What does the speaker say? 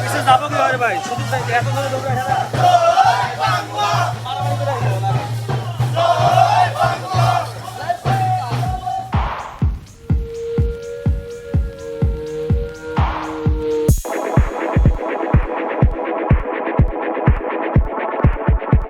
পিছিয়ে যাব কি হয় ভাই শুধু এত ধরে